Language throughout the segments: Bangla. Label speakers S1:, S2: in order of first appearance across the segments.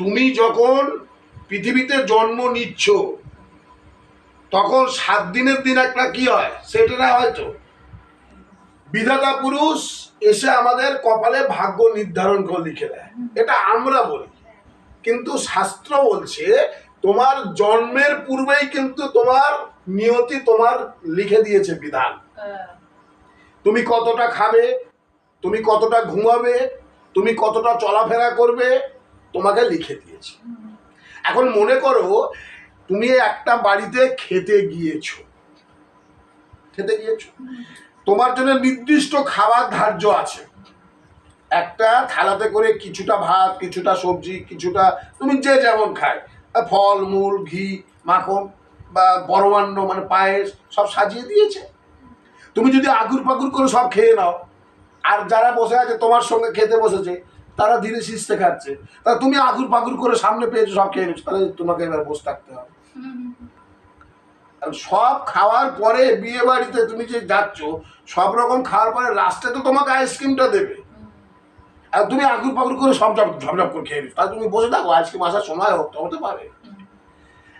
S1: তুমি যখন পৃথিবীতে জন্ম নিচ্ছ, তখন সাত দিনের দিন একটা কি হয়? সেটা না হয়তো বিধাতা পুরুষ এসে আমাদের কপালে ভাগ্য নির্ধারণ করে লিখে দেয়। এটা আমরা বলি। কিন্তু শাস্ত্র বলছে, তোমার জন্মের পূর্বেই কিন্তু তোমার নিয়তি তোমার লিখে দিয়েছে বিধান। তুমি কতটা খাবে? তুমি কতটা ঘুমাবে? তুমি কতটা চলাফেরা করবে? তোমাকে লিখে দিয়েছে। এখন মনে করো তুমি একটা বাড়িতে খেতে গিয়েছো। খেতে গিয়েছো? তোমার জন্য নির্দিষ্ট খাবার ধার্য আছে। একটা থালাতে করে কিছুটা ভাত, কিছুটা সবজি, কিছুটা তুমি যে যেমন খায়। ফল, মূল, ঘি, মাখন বা বড়মান্য মানে পায়েস সব সাজিয়ে দিয়েছে। তুমি যদি আগুর পাগুর করে সব খেয়ে নাও, আর যারা বসে আছে তোমার সঙ্গে খেতে বসেছে তারা ধীরে শিস্তে খাচ্ছে। তা তুমি আগুর পাগুর করে সামনে পেয়েছ সব খেয়ে নিচ্ছ, তাহলে তোমাকে এবার বসে থাকতে হবে। সব খাওয়ার পরে বিয়ে বাড়িতে তুমি যে যাচ্ছ, সব রকম খাওয়ার পরে লাস্টে তো তোমাকে আইসক্রিমটা দেবে। আর তুমি আগুর পাগুর করে সব ঝপ ঝপঝপ করে খেয়ে নিচ্ছ। তাহলে তুমি বসে থাকো আইসক্রিম আসার সময় হোক হতে পারে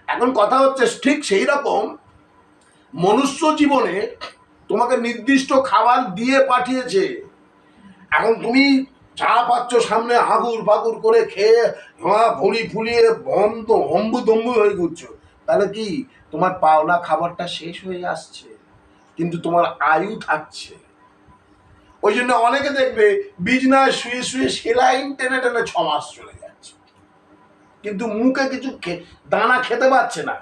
S1: এখন কথা হচ্ছে ঠিক সেই রকম মনুষ্য জীবনে তোমাকে নির্দিষ্ট খাবার দিয়ে পাঠিয়েছে। এখন তুমি চা পাচ্ছ সামনে আগুর ফাগুর করে খেয়ে হ্যাঁ ভুড়ি ফুলিয়ে বন্ধ হম্বু দম্বু হয়ে ঘুরছো। তাহলে কি তোমার পাওনা খাবারটা শেষ হয়ে আসছে? কিন্তু তোমার আয়ু থাকছে। ওই জন্য অনেকে দেখবে বিজনায় শুয়ে শুয়ে সেলাই টেনে টেনে ছ মাস চলে যাচ্ছে। কিন্তু মুখে কিছু দানা খেতে পাচ্ছে না।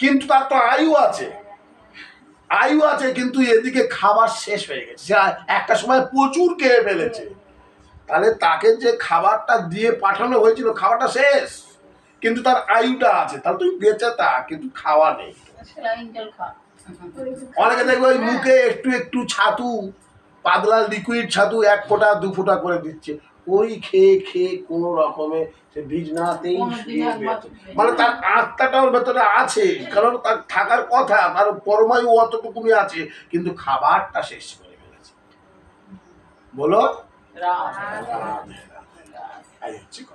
S1: কিন্তু তার তো আয়ু আছে। আয়ু আছে কিন্তু এদিকে খাবার শেষ হয়ে গেছে। একটা সময় প্রচুর খেয়ে ফেলেছে। তাহলে তাকে যে খাবারটা দিয়ে পাঠানো হয়েছিল খাবারটা শেষ। কিন্তু তার আয়ুটা আছে তাহলে তুই বেঁচে তা কিন্তু খাওয়া নেই। অনেকে দেখবে ওই মুখে একটু একটু ছাতু পাতলা লিকুইড ছাতু এক ফোঁটা দু ফোঁটা করে দিচ্ছে। ওই খেয়ে খেয়ে কোনো রকমে সে বিজনাতেই। মানে তার আত্মাটা ওর ভেতরে আছে কারণ তার থাকার কথা তার পরমায়ু অতটুকুনি আছে কিন্তু খাবারটা শেষ করে ফেলেছে। বলো?
S2: 对
S1: 啊，对啊，对啊，哎呀，这个。